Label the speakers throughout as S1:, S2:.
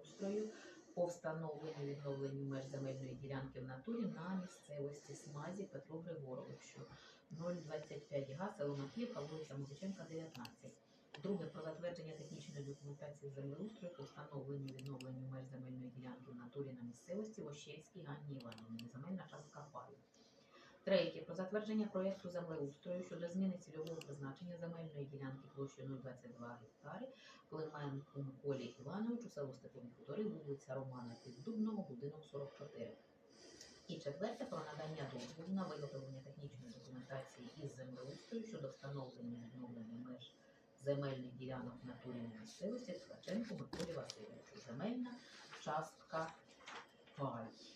S1: землеустрою по встановленню відновленню меж земельної ділянки в натурі на місцевості Смазі Петру Григоровичу 025 га, село Макіївка, вулиця Музиченка, 19. Друге про затвердження технічної документації землеустрою по встановленню відновленню меж земельної ділянки в натурі на місцевості Ощейській Ганні Івановні, земельна. Третє про затвердження проєкту землеустрою щодо зміни цільового призначення земельної ділянки площею 022 гектари Клименку Миколі Івановичу, село Степові Хутори, вулиця Романа Піддубного, будинок 44. І четверте про надання дозволу на виготовлення технічної документації із землеустрою щодо встановлення відновлення меж земельних ділянок в натурі на місцевості Ткаченку Миколі Васильовичу. Земельна частка пай.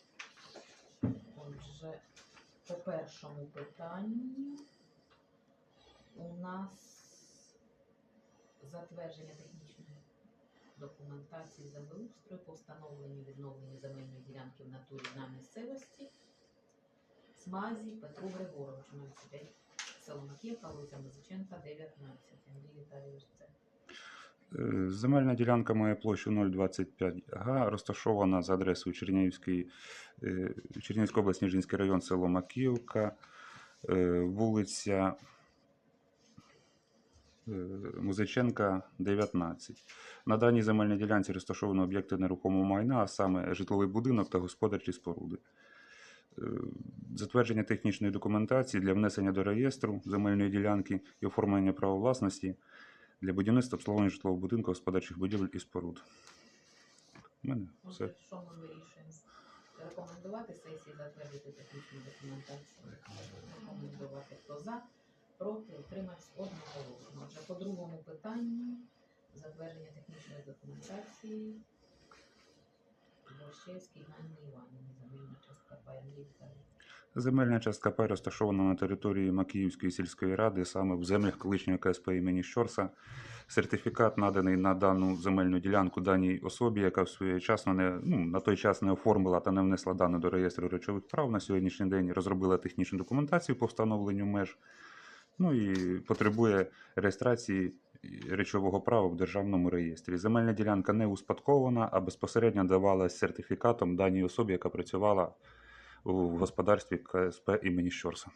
S1: По першому питанню у нас затвердження технічної документації землеустрою по встановленню відновленню земельної ділянки в натурі на місцевості Смазі Петру Григоровичу 05 село Макіївка, вулиця Музиченка, 19. Андрій Віталійович, це
S2: Земельна ділянка має площу 0,25 га, розташована за адресою Чернігівської, е, Чернігівської області, Ніжинський район, село Макіївка, е, вулиця е, Музиченка, 19. На даній земельній ділянці розташовано об'єкти нерухомого майна, а саме житловий будинок та господарчі споруди. Е, Затвердження технічної документації для внесення до реєстру земельної ділянки і оформлення права власності для будівництва обслуговування житлового будинку, господарчих будівель і споруд. У мене все.
S1: Отже, що ми вирішуємо? Рекомендувати сесії затвердити технічну документацію. Рекомендувати хто за, проти, утримався одноголосно. Отже, по другому питанню затвердження технічної документації Борщевській Ганні Іванівні, земельна частка Андрій Віталійович.
S2: Земельна частка пай розташована на території Макіївської сільської ради, саме в землях колишнього КСП імені Щорса. Сертифікат наданий на дану земельну ділянку даній особі, яка своєчасно не ну, на той час не оформила та не внесла дану до реєстру речових прав. На сьогоднішній день розробила технічну документацію по встановленню меж. Ну і потребує реєстрації речового права в державному реєстрі. Земельна ділянка не успадкована, а безпосередньо давалась сертифікатом даній особі, яка працювала у господарстві КСП імені Щорса.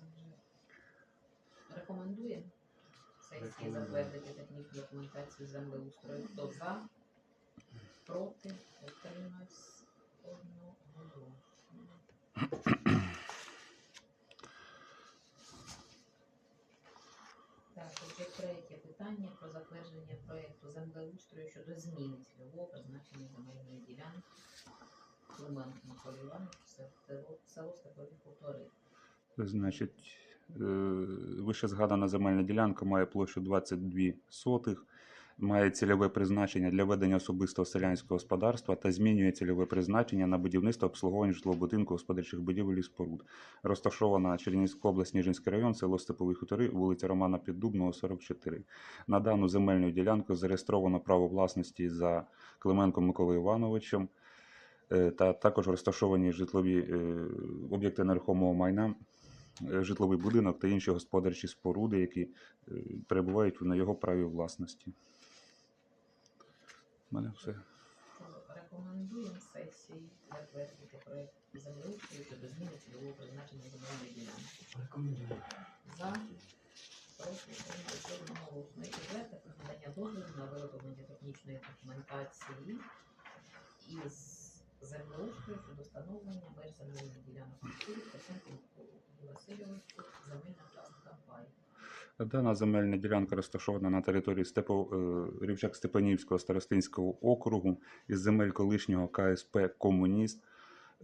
S1: Отже, Рекомендуємо сесії затвердити технічну документацію землеустрою. Хто за, проти, утримався одноголосно. Так, отже, третє питання про затвердження проєкту землеустрою щодо зміни цільового призначення земельної ділянки Клименко Миколи Івановича, село, Степові Хутори.
S2: Значить, е, вище згадана земельна ділянка має площу 22 сотих, має цільове призначення для ведення особистого селянського господарства та змінює цільове призначення на будівництво обслуговування житлового будинку господарчих будівель і споруд. Розташована Чернігівська область, Ніжинський район, село Степові Хутори, вулиця Романа Піддубного, 44. На дану земельну ділянку зареєстровано право власності за Клименком Миколою Івановичем. Е, Та також розташовані житлові е, об'єкти нерухомого майна, е, житловий будинок та інші господарчі споруди, які перебувають на його праві власності. У мене все.
S1: Рекомендуємо сесії затвердити проєкт землеустрою щодо зміни цільового призначення земельної ділянки.
S3: Рекомендую.
S1: За, проти, утримався одноголосно. І четверте про надання дозволу на виготовлення технічної документації із встановлення меж.
S2: Дана земельна ділянка розташована на території Степо, е, Рівчак Степанівського старостинського округу із земель колишнього КСП Комуніст.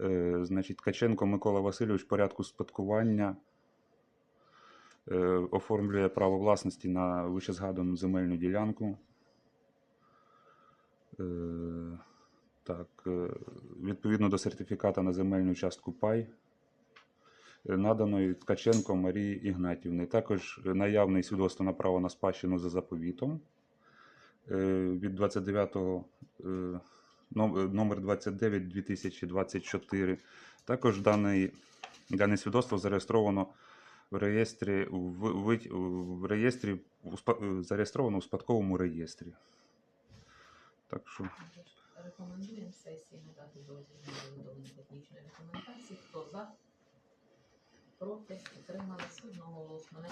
S2: Е, Значить, Ткаченко Микола Васильович в порядку спадкування е, оформлює право власності на вищезгадану земельну ділянку. Так, е, відповідно до сертифіката на земельну частку пай е, наданої Ткаченко Марії Ігнатівни. Також е, наявний свідоцтво на право на спадщину за заповітом е, від 29 е, ном- е, номер 29 2024. Також даний, дане свідоцтво зареєстровано в реєстрі в, в, в реєстрі е, зареєстровано у спадковому реєстрі. Так що
S1: рекомендуємо сесії надати дозвіл на виготовлення технічної документації. Хто за? Проти? Утримались одноголосно. На